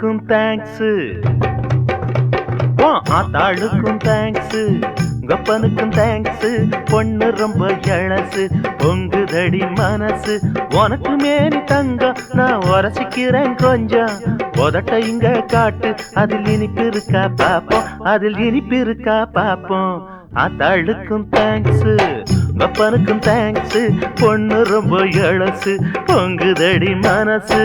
ஆத்தாளுக்கும் thanks ஆத்தாளுக்கும் thanks கப்பனுக்கும் thanks பொண்ணு ரொம்ப இழசு பொங்குதடி மனசு. உனக்கு மேனி தங்கம் நான் உரசிக்கிறேன் கொஞ்சம். உதட்ட இங்க காட்டு அதில் இனிப்பு இருக்கா பாப்போம். அதில் இனிப்பு இருக்கா பாப்போம். ஆத்தாளுக்கும் தேங்க்ஸ் அப்பனுக்கும் தேங்க்ஸ் பொண்ணு ரொம்ப இழசு பொங்குதடி மனசு.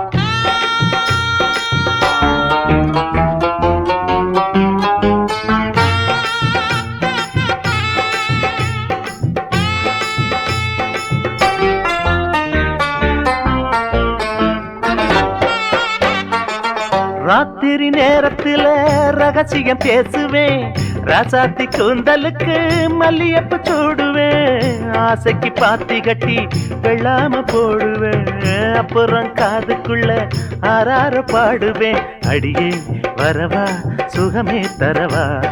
ராத்திரி நேரத்துல ரகசியம் பேசுவேன். ராசாத்தி கூந்தலுக்கு மல்லியப்பு சூடுவேன். ஆசைக்கு பாத்தி கட்டி வெள்ளாம போடுவேன். அப்புறம் காதுக்குள்ள ஆறார பாடுவேன். அடியே வரவா சுகமே தரவா?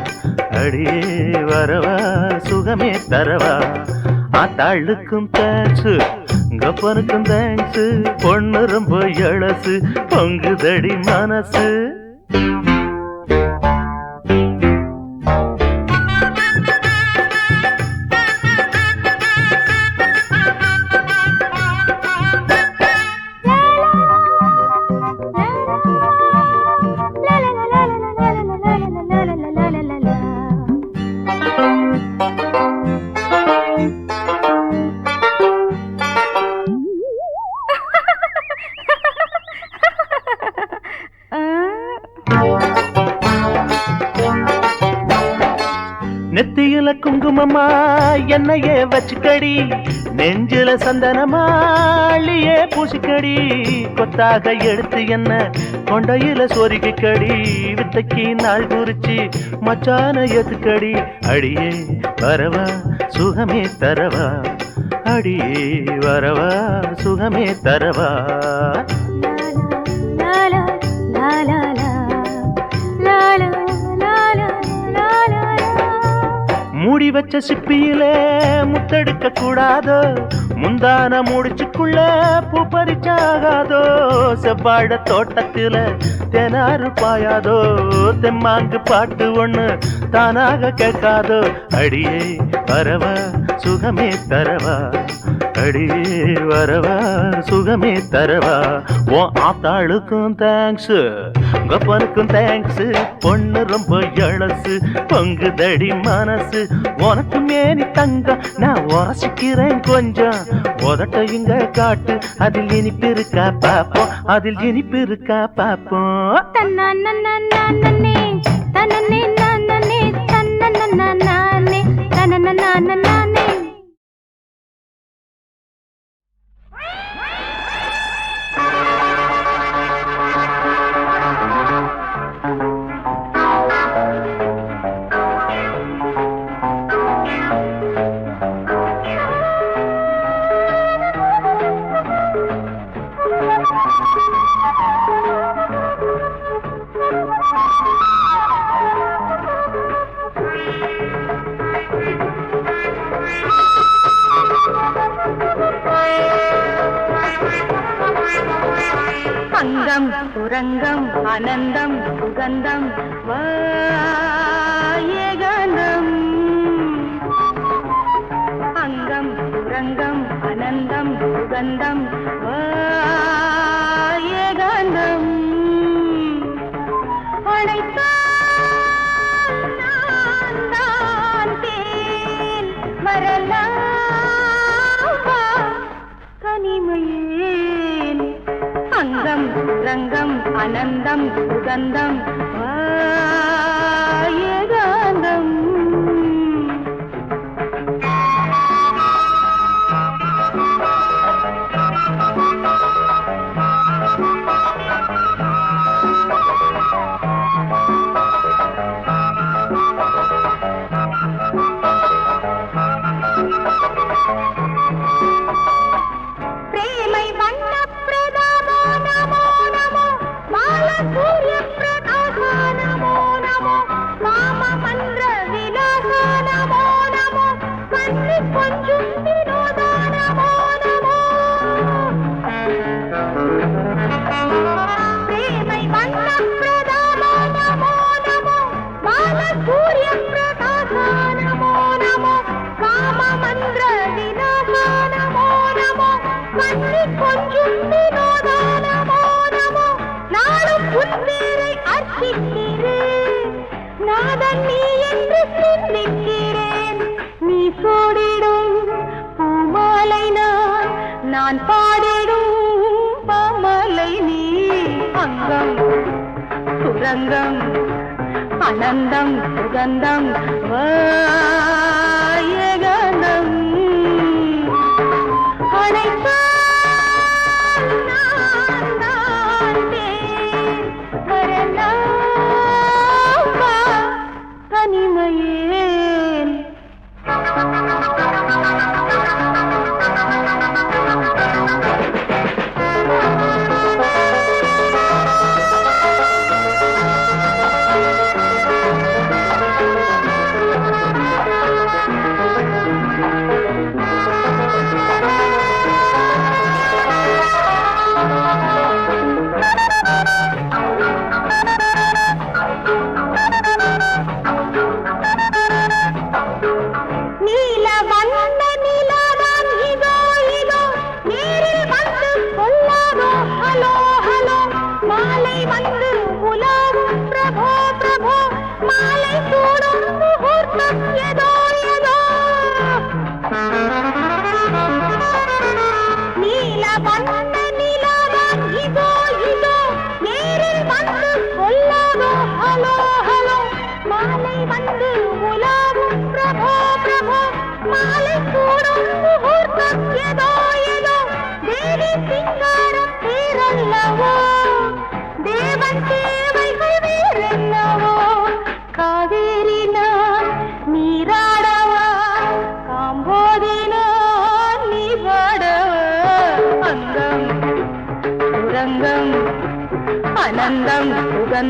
அடியே வரவா சுகமே தரவா? ஆத்தாளுக்கும் தேச்சு கப்பனுக்கும் தேங்க்ஸ் பொண்ணு ரொம்ப எழசு பொங்குதடி மனசு. Thank you. என்னையே வச்சுக்கடி. நெஞ்சில சந்தனமாளியே பூசிக்கடி. கொத்தாக எடுத்து என்ன கொண்டையில சொருகிக்கடி. வித்தைக்கு நாள் குறிச்சு மச்சான எத்துக்கடி அடியே வரவா சுகமே தரவா. அடியே வரவா சுகமே தரவா. மூடி வச்ச சிப்பியிலே முத்தெடுக்க கூடாதோ? முந்தான முடிச்சுக்குள்ள பூ பறிச்சாகாதோ? செவ்வாழ தோட்டத்தில தெனாறு பாயாதோ? தெம்மாங்கு பாட்டு ஒண்ணு தானாக கேட்காதோ? அடியே வரவா சுகமே தரவா? அடியே வரவா சுகமே தரவா? ஓ ஆத்தாளுக்கும் தேங்க்ஸ் கப்பனுக்கும் தேங்க்ஸ் பொண்ணு ரொம்ப எழசு பொங்குதடி மனசு. உனக்கு மேனி தங்க நான் உரசிக்கிறேன் கொஞ்சம். உதட்ட இங்க காட்டு அதில் இனிப்பு இருக்கா பாப்போம். அதில் இனிப்பு இருக்கா பாப்போம். தன்னே தன்னே தன்னே தன்னே தன்னே தன்னே நான் பாடிடும் பமலை நீ அங்கம் சுரங்கம் அனந்தம் சுகந்தம். வா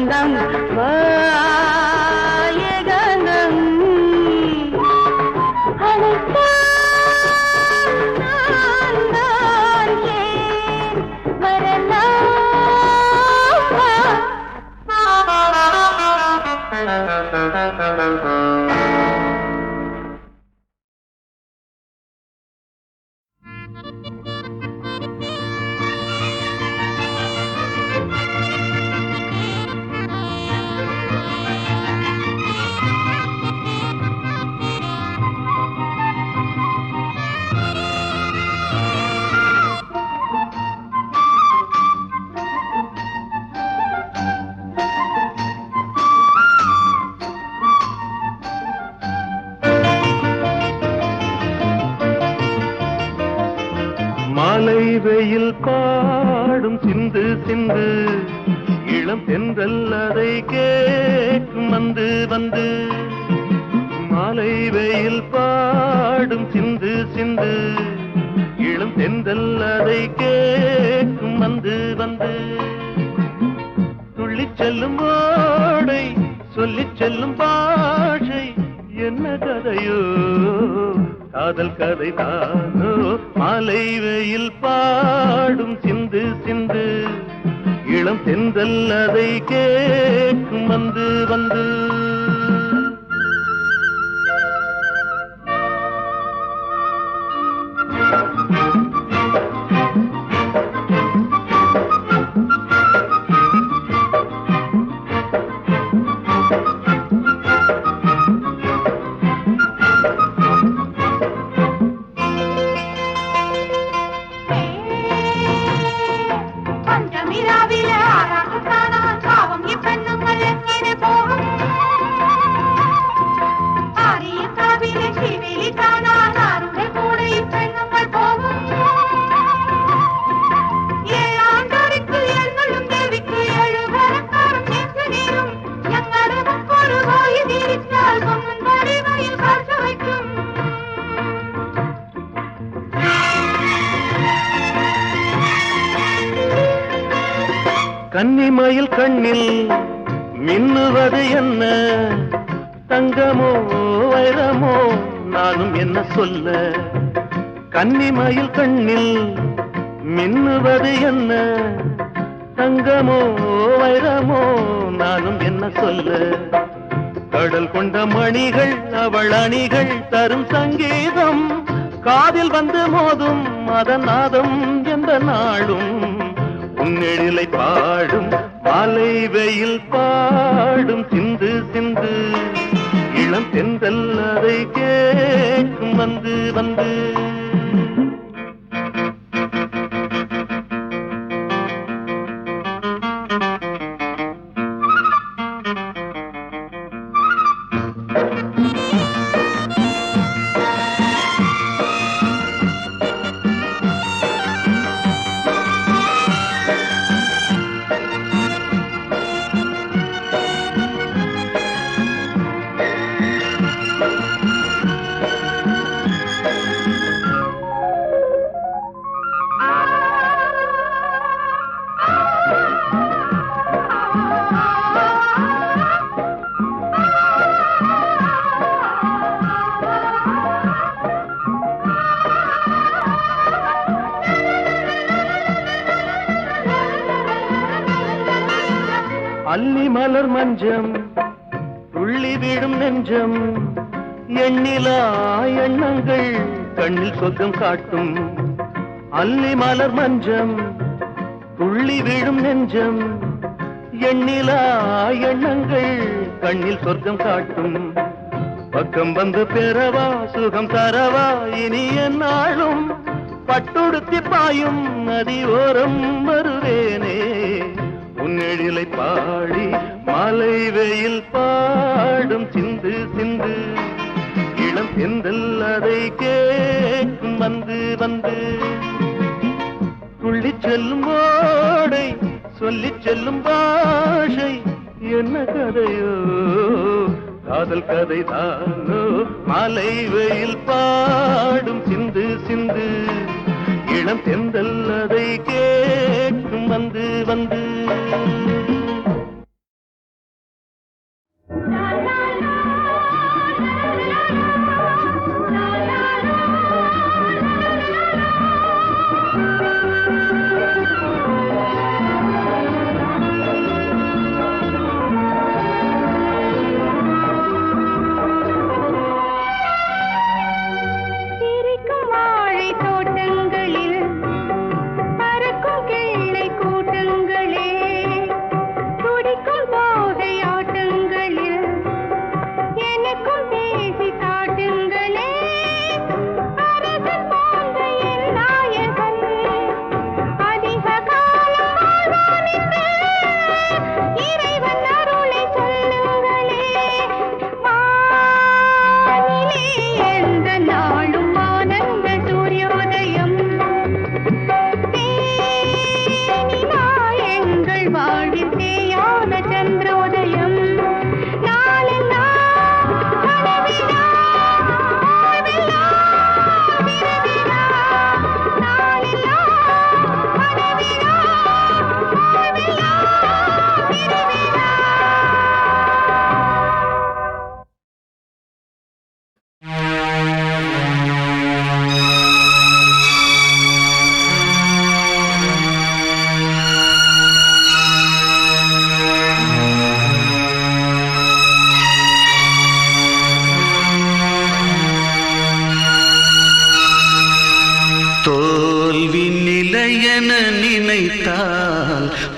三 மாலை வெயில் பாடும் சிந்து சிந்து இளம் தென்றல் அதை கேட்கும் வந்து வந்து. மாலை வெயில் பாடும் சிந்து சிந்து இளம் தென்றல் அதை கேட்கும் வந்து வந்து. துள்ளி செல்லும் ஓடை சொல்லி செல்லும் பாஷை என்ன கதையோ? காதல் கதைதானோ? மாலை வெயில் பாடும் சிந்து சிந்து. இளம் செந்தல் அதை கேட்கும் வந்து வந்து. கன்னிமயில் கண்ணில் மின்னுவது என்ன? தங்கமோ வைரமோ நானும் என்ன சொல்ல? கன்னிமயில் கண்ணில் மின்னுவது என்ன? தங்கமோ வைரமோ நானும் என்ன சொல்ல? கடல் கொண்ட மணிகள் அவள் அணிகள் தரும் சங்கீதம் காதில் வந்து மோதும் அதன் நாதம் எந்த நாளும் உன்னெழிலை பாடும் மாலை வெயில் பாடும் சிந்து சிந்து. இளம் தென்றல் அதை கேட்கும் வந்து வந்து. மலர் மஞ்சம் துள்ளி விடும் நெஞ்சம் எண்ணிலா எண்ணங்கள் கண்ணில் சொர்க்கம் காட்டும். அல்லி மலர் மஞ்சம் துள்ளி விடும் நெஞ்சம் எண்ணிலா எண்ணங்கள் கண்ணில் சொர்க்கம் காட்டும். பக்கம் வந்து பெறவா சுகம் தரவா இனி என்னாலும் பட்டுடுத்தி பாயும் நதி ஓரம் வருவேனே. உன்னெழிலை பாடி மலை வெயில் பாடும் சிந்து சிந்து இளம் செந்தல் அதை கேட்கும் வந்து வந்து. துள்ளி செல்லும் ஓடை சொல்லி செல்லும் பாஷை என்ன கதையோ? காதல் கதை தானோ மலை வெயில் பாடும் சிந்து சிந்து இளம் தெந்தல் அதை கேட்கும் வந்து வந்து.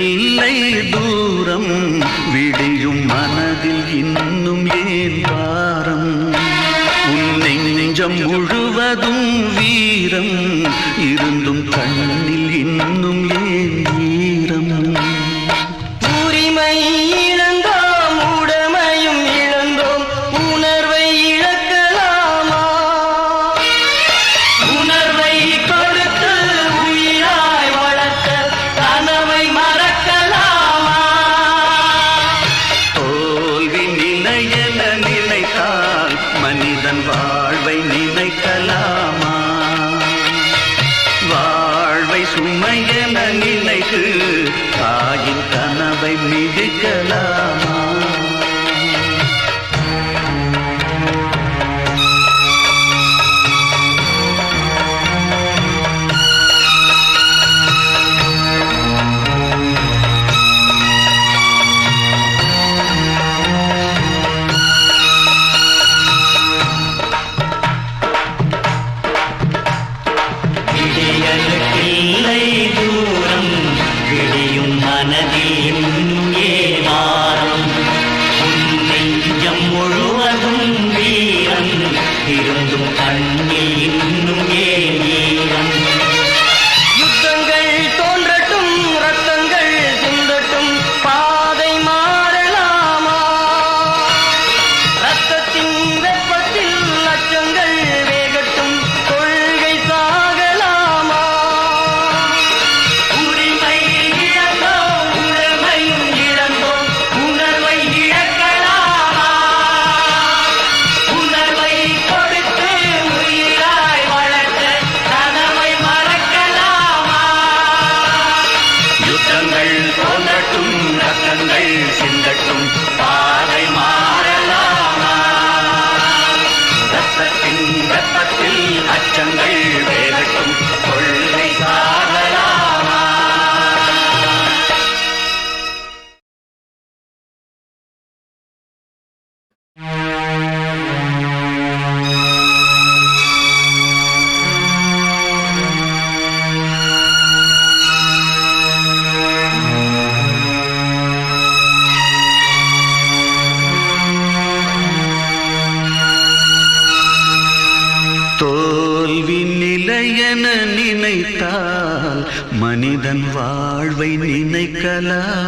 இல்லை தூரம். சிந்திக்கலாம் 一重重山。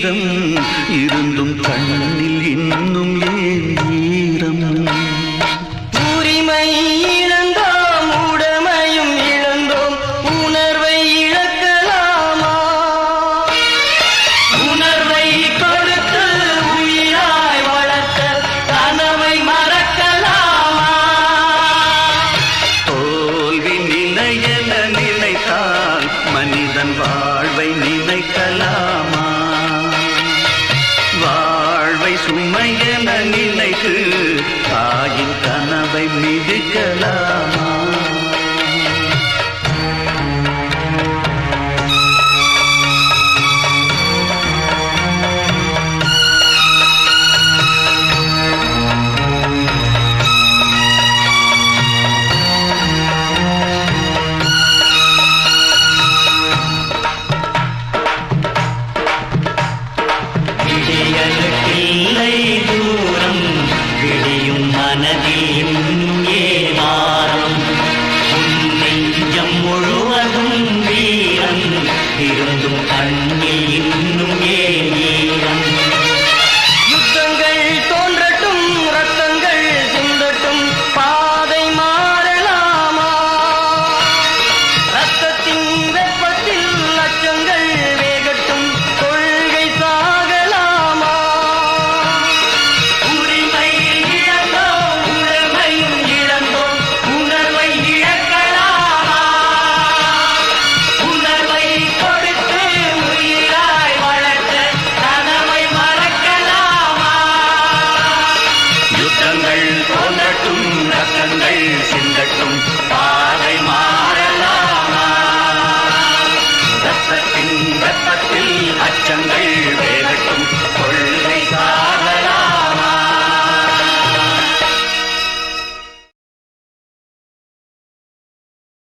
ஈரம்